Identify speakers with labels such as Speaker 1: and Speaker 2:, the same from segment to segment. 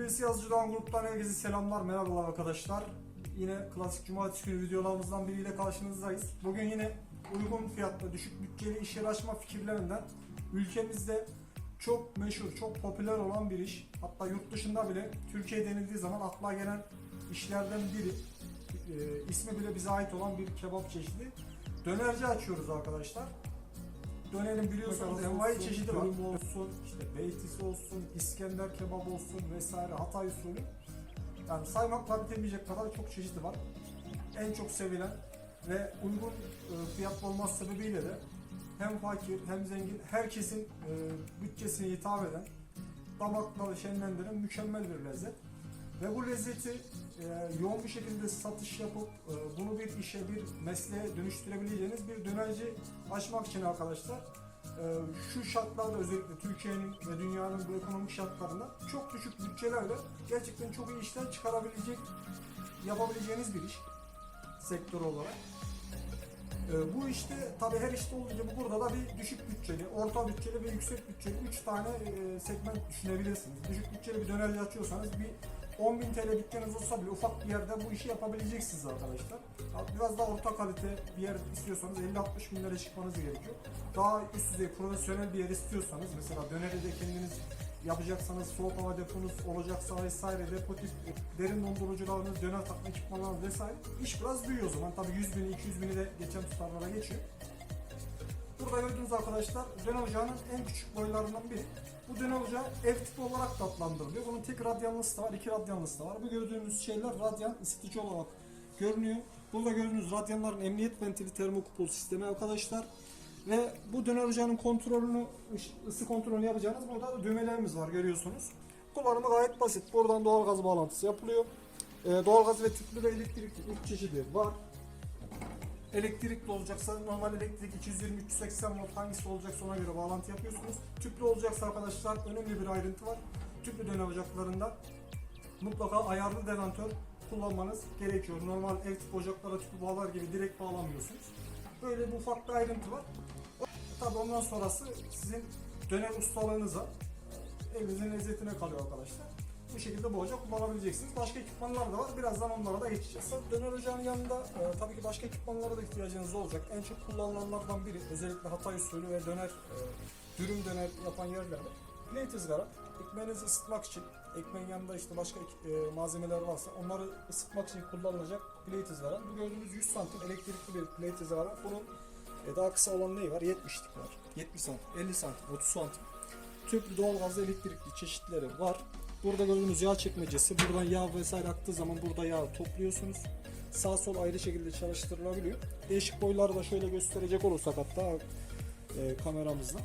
Speaker 1: Hulusi Yazıcı Doğan Grup'tan herkese selamlar, merhabalar arkadaşlar. Yine klasik cumartesi günü videolarımızdan biriyle karşınızdayız. Bugün yine uygun fiyatlı, düşük bütçeli iş yeri açma fikirlerinden ülkemizde çok meşhur, çok popüler olan bir iş. Hatta yurt dışında bile Türkiye denildiği zaman akla gelen işlerden biri. Ee, ismi bile bize ait olan bir kebap çeşidi. Dönerci açıyoruz arkadaşlar. Dönerin biliyorsunuz envai çeşidi var. Olsun, işte beytisi olsun, İskender kebabı olsun vesaire Hatay usulü. Yani saymakla bitemeyecek kadar çok çeşidi var. En çok sevilen ve uygun e, fiyatlı olması sebebiyle de hem fakir hem zengin herkesin e, bütçesine hitap eden damakları şenlendiren mükemmel bir lezzet. Ve bu lezzeti e, yoğun bir şekilde satış yapıp e, bunu bir işe, bir mesleğe dönüştürebileceğiniz bir dönerci açmak için arkadaşlar e, şu şartlarda özellikle Türkiye'nin ve dünyanın bu ekonomik şartlarında çok düşük bütçelerle gerçekten çok iyi işler çıkarabilecek, yapabileceğiniz bir iş sektör olarak. E, bu işte tabi her işte olduğu gibi burada da bir düşük bütçeli, orta bütçeli ve yüksek bütçeli 3 tane e, segment düşünebilirsiniz. Düşük bütçeli bir dönerci açıyorsanız bir 10.000 TL dükkanınız olsa bile ufak bir yerde bu işi yapabileceksiniz arkadaşlar. Biraz daha orta kalite bir yer istiyorsanız 50-60 bin lira çıkmanız gerekiyor. Daha üst düzey profesyonel bir yer istiyorsanız mesela döneri de kendiniz yapacaksanız soğuk hava deponuz olacaksa vesaire depo tip derin dondurucularınız, döner takma ekipmanlarınız vesaire iş biraz büyüyor o zaman. Tabii 100 bini 200 bini de geçen tutarlara geçiyor. Burada gördüğünüz arkadaşlar döner ocağının en küçük boylarından biri. Bu döner ocağı ev tipi olarak da adlandırılıyor. Bunun tek radyanlısı da var, iki radyanlısı da var. Bu gördüğünüz şeyler radyan ısıtıcı olarak görünüyor. Burada gördüğünüz radyanların emniyet ventili termokupol sistemi arkadaşlar. Ve bu döner ocağının kontrolünü, ıs- ısı kontrolünü yapacağınız burada da düğmelerimiz var görüyorsunuz. Kullanımı gayet basit. Buradan doğalgaz bağlantısı yapılıyor. Ee, doğalgaz ve tüplü ve elektrikli ilk çeşidi var. Elektrikli olacaksa normal elektrik 220-380 volt hangisi olacaksa ona göre bağlantı yapıyorsunuz. Tüplü olacaksa arkadaşlar önemli bir ayrıntı var. Tüplü döner ocaklarında mutlaka ayarlı devantör kullanmanız gerekiyor. Normal ev tip ocaklara tüplü bağlar gibi direkt bağlamıyorsunuz. Böyle bir ufak bir ayrıntı var. Tabi ondan sonrası sizin döner ustalığınıza, elinizin lezzetine kalıyor arkadaşlar. Bu şekilde bu ocak kullanabileceksiniz. Başka ekipmanlar da var. Birazdan onlara da geçeceğiz. Döner ocağının yanında e, tabii ki başka ekipmanlara da ihtiyacınız olacak. En çok kullanılanlardan biri özellikle Hatay usulü ve döner, e, dürüm döner yapan yerlerde plate ızgara. Ekmeğinizi ısıtmak için, ekmeğin yanında işte başka e, malzemeler varsa onları ısıtmak için kullanılacak plate ızgara. Bu gördüğünüz 100 santim elektrikli bir plate ızgara. Bunun e, daha kısa olan neyi var? 70'lik var. 70 santim, 50 santim, 30 santim. Tüplü doğalgaz elektrikli çeşitleri var. Burada gördüğünüz yağ çekmecesi. Buradan yağ vesaire aktığı zaman burada yağ topluyorsunuz. Sağ sol ayrı şekilde çalıştırılabiliyor. Değişik boyları da şöyle gösterecek olursak hatta e, kameramızla.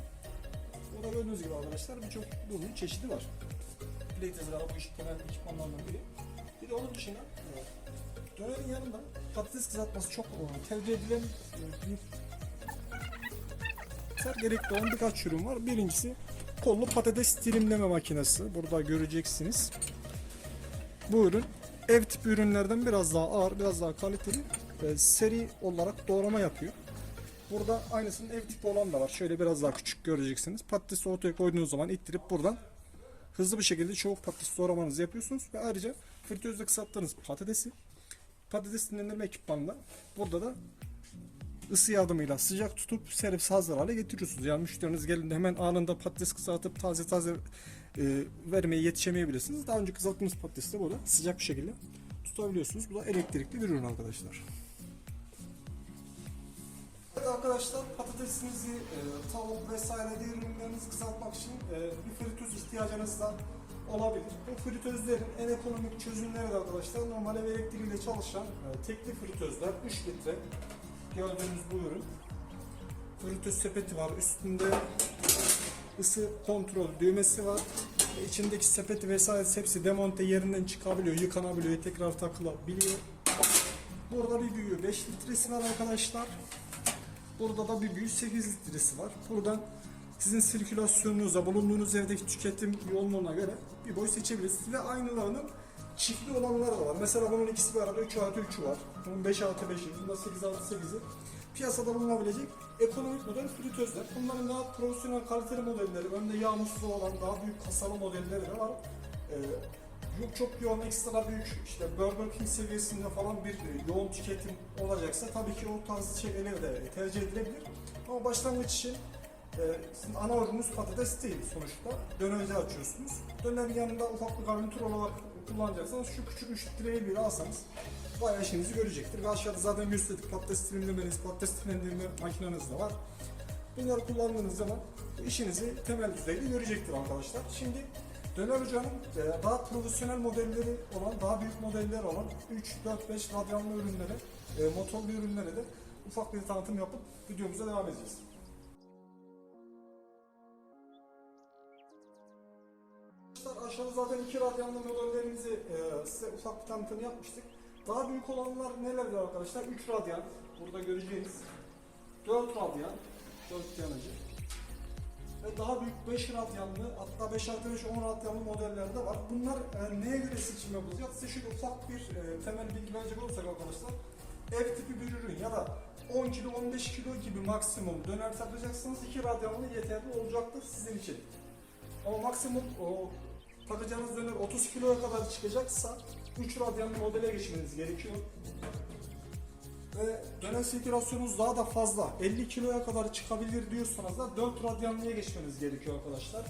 Speaker 1: Burada gördüğünüz gibi arkadaşlar birçok bunun çeşidi var. Plate ızgara bu iş temel ekipmanlardan biri. Bir de onun dışında e, dönerin yanında patates kızartması çok e, tercih edilen e, bir gerekli olan birkaç ürün var. Birincisi kollu patates dilimleme makinesi. Burada göreceksiniz. Bu ürün ev tipi ürünlerden biraz daha ağır, biraz daha kaliteli ve seri olarak doğrama yapıyor. Burada aynısının ev tipi olan da var. Şöyle biraz daha küçük göreceksiniz. Patatesi ortaya koyduğunuz zaman ittirip buradan hızlı bir şekilde çoğu patates doğramanızı yapıyorsunuz ve ayrıca fritözde kısalttığınız patatesi patates dinlendirme ekipmanla burada da ısı yardımıyla sıcak tutup servis hazır hale getiriyorsunuz. Yani müşteriniz geldiğinde hemen anında patates kızartıp taze taze e, vermeye yetişemeyebilirsiniz. Daha önce kızarttığınız patatesi de burada sıcak bir şekilde tutabiliyorsunuz. Bu da elektrikli bir ürün arkadaşlar. Evet arkadaşlar patatesinizi, e, tavuk vesaire diğer ürünlerinizi kızartmak için e, bir fritöz ihtiyacınız da olabilir. Bu fritözlerin en ekonomik çözümleri de arkadaşlar normal ev elektriğiyle çalışan e, tekli fritözler 3 litre gördüğünüz bu ürün. Fritöz sepeti var. Üstünde ısı kontrol düğmesi var. E, İçindeki sepeti vesaire hepsi demonte yerinden çıkabiliyor, yıkanabiliyor, tekrar takılabiliyor. Burada bir büyüğü 5 litresi var arkadaşlar. Burada da bir büyük 8 litresi var. Buradan sizin sirkülasyonunuza, bulunduğunuz evdeki tüketim yoğunluğuna göre bir boy seçebilirsiniz. Ve aynılarının çiftli olanları da var. Mesela bunun ikisi bir arada 3 artı 3'ü var. Bunun 5 artı 5'i, bunda 8 artı 8'i. Piyasada bulunabilecek ekonomik model fritözler. Bunların daha profesyonel kaliteli modelleri, önde yağ musluğu olan daha büyük kasalı modelleri de var. Ee, yok çok yoğun ekstra büyük işte Burger King seviyesinde falan bir e, yoğun tüketim olacaksa tabii ki o tarz şeyleri de tercih edilebilir. Ama başlangıç için e, sizin ana ürününüz patates değil sonuçta. Dönerci açıyorsunuz. Dönerin yanında ufak bir garnitür olarak kullanacaksanız şu küçük 3 litreyi bir alsanız bayağı işinizi görecektir. Ve aşağıda zaten gösterdik patates dilimlemeniz, patates dilimleme makineniz de var. Bunları kullandığınız zaman işinizi temel düzeyde görecektir arkadaşlar. Şimdi Döner Hoca'nın e, daha profesyonel modelleri olan, daha büyük modeller olan 3, 4, 5 radyanlı ürünlere, e, motorlu ürünlere de ufak bir tanıtım yapıp videomuza devam edeceğiz. Arkadaşlar zaten iki radyanlı modellerimizi e, size ufak bir tanıtım yapmıştık. Daha büyük olanlar nelerdir arkadaşlar? 3 radyan, burada göreceğiniz 4 radyan, 4 yanıcı. Ve daha büyük 5 radyanlı, hatta 5 artı 5, 10 radyanlı modeller de var. Bunlar e, neye göre seçim yapılacak? Size şöyle ufak bir e, temel bilgi verecek olursak arkadaşlar. Ev tipi bir ürün ya da 10 kilo 15 kilo gibi maksimum döner satacaksınız 2 radyanlı yeterli olacaktır sizin için. Ama maksimum o takacağınız döner 30 kiloya kadar çıkacaksa 3 radyanlı modele geçmeniz gerekiyor. Ve döner sirkülasyonunuz daha da fazla 50 kiloya kadar çıkabilir diyorsanız da 4 radyanlıya geçmeniz gerekiyor arkadaşlar.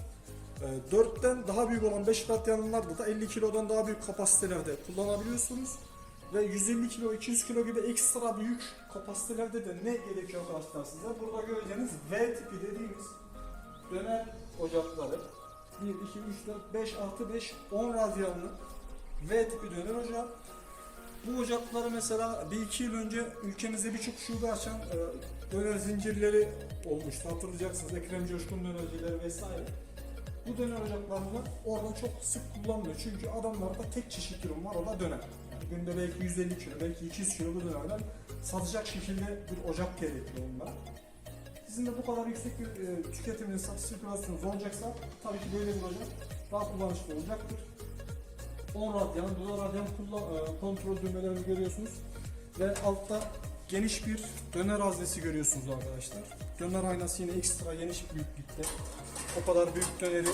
Speaker 1: Ee, 4'ten daha büyük olan 5 radyanlılarda da 50 kilodan daha büyük kapasitelerde kullanabiliyorsunuz. Ve 150 kilo, 200 kilo gibi ekstra büyük kapasitelerde de ne gerekiyor arkadaşlar size? Burada göreceğiniz V tipi dediğimiz döner ocakları 1, 2, 3, 4, 5, 6, 5, 10 radyanlı V tipi döner ocağı. Bu ocakları mesela bir iki yıl önce ülkemizde birçok şube açan e, döner zincirleri olmuştu. Hatırlayacaksınız Ekrem Coşkun dönercileri vesaire. Bu döner ocaklarını orada çok sık kullanmıyor. Çünkü adamlarda tek çeşit ürün var o da döner. Yani günde belki 150 kilo, belki 200 kilo bu dönerden satacak şekilde bir ocak gerekiyor onlara. Sizin de bu kadar yüksek bir e, tüketiminiz, satış sirkülasyonunuz olacaksa tabii ki böyle bir ocak daha kullanışlı olacaktır. 10 radyan, bu radyan kullan, e, kontrol düğmelerini görüyorsunuz. Ve altta geniş bir döner haznesi görüyorsunuz arkadaşlar. Döner aynası yine ekstra geniş büyüklükte. O kadar büyük döneri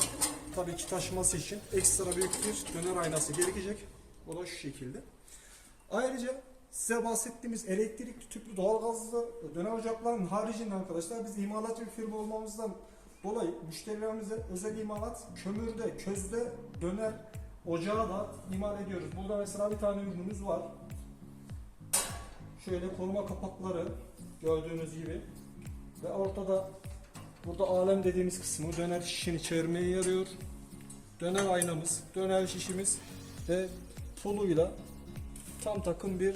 Speaker 1: tabii ki taşıması için ekstra büyük bir döner aynası gerekecek. O da şu şekilde. Ayrıca size bahsettiğimiz elektrikli tüplü doğalgazlı döner ocaklarının haricinde arkadaşlar biz imalat bir firma olmamızdan dolayı müşterilerimize özel imalat kömürde, közde döner ocağı da imal ediyoruz. Burada mesela bir tane ürünümüz var. Şöyle koruma kapakları gördüğünüz gibi ve ortada burada alem dediğimiz kısmı döner şişini çevirmeye yarıyor. Döner aynamız, döner şişimiz ve puluyla tam takım bir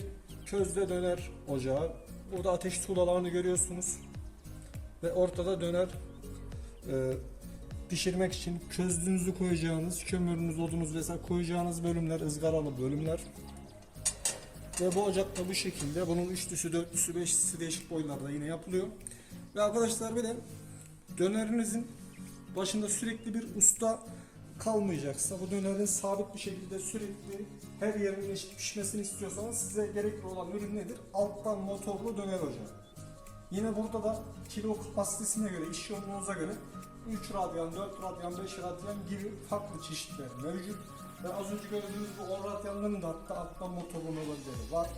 Speaker 1: közde döner ocağı. Burada ateş tuğlalarını görüyorsunuz. Ve ortada döner e, pişirmek için közlüğünüzü koyacağınız, kömürünüz, odunuz vesaire koyacağınız bölümler, ızgaralı bölümler. Ve bu ocak da bu şekilde. Bunun üçlüsü, dörtlüsü, beşlisi değişik boylarda yine yapılıyor. Ve arkadaşlar bir de dönerinizin başında sürekli bir usta kalmayacaksa, bu dönerin sabit bir şekilde sürekli her yerin eşit pişmesini istiyorsanız size gerekli olan ürün nedir? Alttan motorlu döner ocağı. Yine burada da kilo kapasitesine göre, iş yoğunluğunuza göre 3 radyan, 4 radyan, 5 radyan gibi farklı çeşitler mevcut. Ve az önce gördüğünüz bu 10 radyanların da hatta alttan motorlu modelleri var.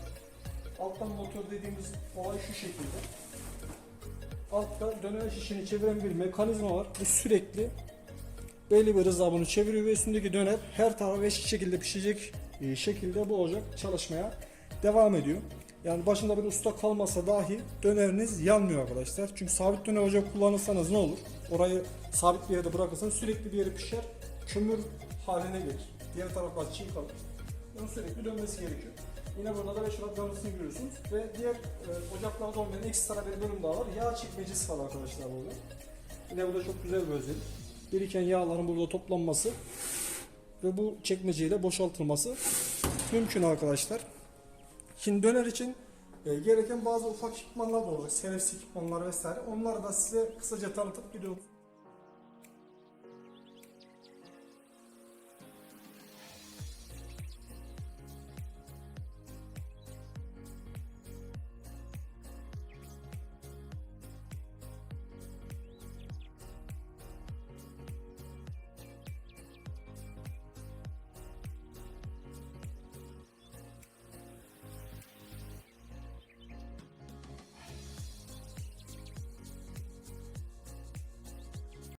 Speaker 1: Alttan motor dediğimiz olay şu şekilde. Altta döner şişini çeviren bir mekanizma var. Bu sürekli belli bir hızla bunu çeviriyor ve üstündeki döner her tarafa eşit şekilde pişecek e, şekilde bu ocak çalışmaya devam ediyor. Yani başında bir usta kalmasa dahi döneriniz yanmıyor arkadaşlar. Çünkü sabit döner ocak kullanırsanız ne olur? Orayı sabit bir yerde bırakırsanız sürekli bir yere pişer, kömür haline gelir. Diğer taraflar çiğ kalır. Bunun sürekli dönmesi gerekiyor. Yine burada da 5 radyanlısını görüyorsunuz. Ve diğer e, ocaklarda olmayan ekstra bir bölüm daha var. Yağ çekmecesi var arkadaşlar burada. Yine bu da çok güzel bir özellik. Biriken yağların burada toplanması ve bu çekmeceyle boşaltılması mümkün arkadaşlar. Şimdi döner için e, gereken bazı ufak ekipmanlar da olacak. Servis ekipmanları vesaire. Onları da size kısaca tanıtıp gidiyoruz.